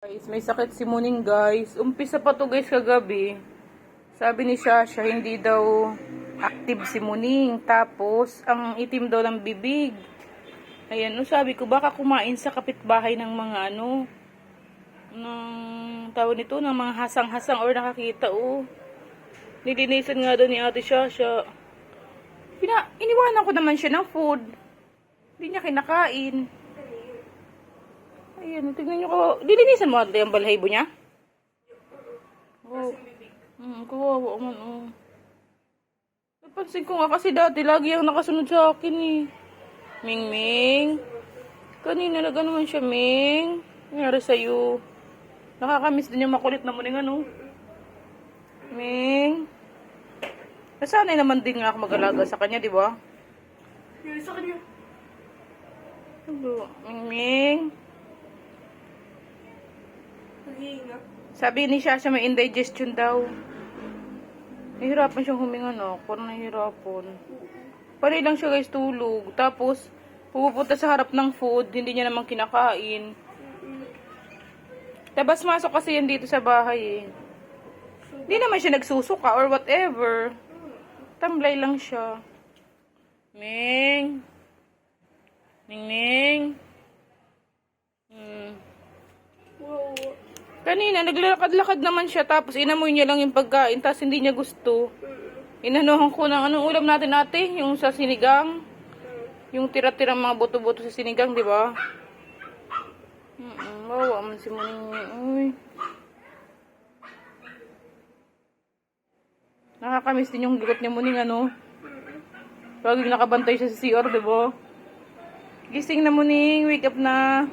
Guys, may sakit si Muning guys. Umpisa pa to guys kagabi. Sabi ni Shasha, hindi daw active si Muning. Tapos, ang itim daw ng bibig. Ayan, no, sabi ko, baka kumain sa kapitbahay ng mga ano, ng tawag nito, ng mga hasang-hasang or nakakita, oh. Nilinisan nga daw ni ate Shasha. Pina, iniwanan ko naman siya ng food. Hindi niya kinakain. Ayan, tignan niyo ko. Dilinisan mo ate ang balhaybo niya? Oh. Hmm, kawawa man, oh. Napansin ko nga kasi dati lagi ang nakasunod sa akin eh. Ming Ming. Kanina na naman siya, Ming. Nangyari sa'yo. Nakakamiss din yung makulit na muning ano. Ming. Nasanay naman din nga ako mag-alaga sa kanya, di ba? Yun sa kanya. Hello, Ming Ming. Sabi ni Shasha may indigestion daw. Nahihirapan siyang huminga, no? Parang nahihirapan. Panay lang siya guys tulog. Tapos, pupunta sa harap ng food, hindi niya naman kinakain. Tabas masok kasi yan dito sa bahay eh. Hindi naman siya nagsusuka or whatever. Tamblay lang siya. Ming Kanina, naglalakad-lakad naman siya, tapos inamoy niya lang yung pagkain, tapos hindi niya gusto. Inanuhan ko ng anong ulam natin ate, yung sa sinigang. Yung tira-tira mga buto-buto sa sinigang, di ba? Mm Wawa man si Muning. Uy. Nakakamiss din yung likot niya Muning, ano? Laging nakabantay siya sa CR, di ba? Gising na Muning, wake up na.